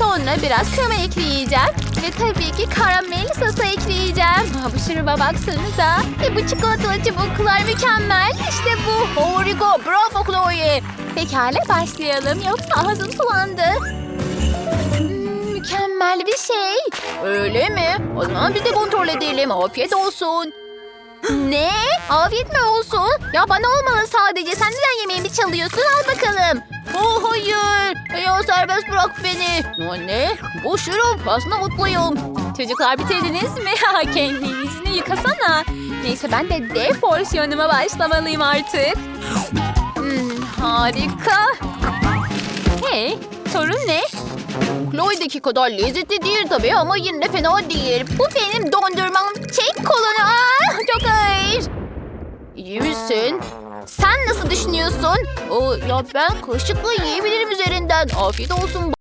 Sonra biraz krema ekleyeceğim. Ve tabii ki karamel sosu ekleyeceğim. Bu şuruba baksanıza. Ve bu çikolatalı çubuklar mükemmel. İşte bu. Harika. Bravo Chloe. Pekala başlayalım. Yoksa ağzım sulandı. Hmm, mükemmel bir şey. Öyle mi? O zaman biz de kontrol edelim. Afiyet olsun. Ne? Afiyet mi olsun? Ya bana olmalı sadece. Sen neden yemeğimi çalıyorsun? Al bakalım. Oh hayır. Ya serbest bırak beni. Anne bu şurup. Aslında mutluyum. Çocuklar bitirdiniz mi? Kendi yüzünü yıkasana. Neyse ben de dev porsiyonuma başlamalıyım artık. Hmm, harika. Hey sorun ne? Chloe'deki kadar lezzetli değil tabii ama yine de fena değil. Bu benim dondurmam. Çek kolunu. Aa, çok ağır. İyi misin? Sen nasıl düşünüyorsun? O, ya ben kaşıkla yiyebilirim üzerinden. Afiyet olsun.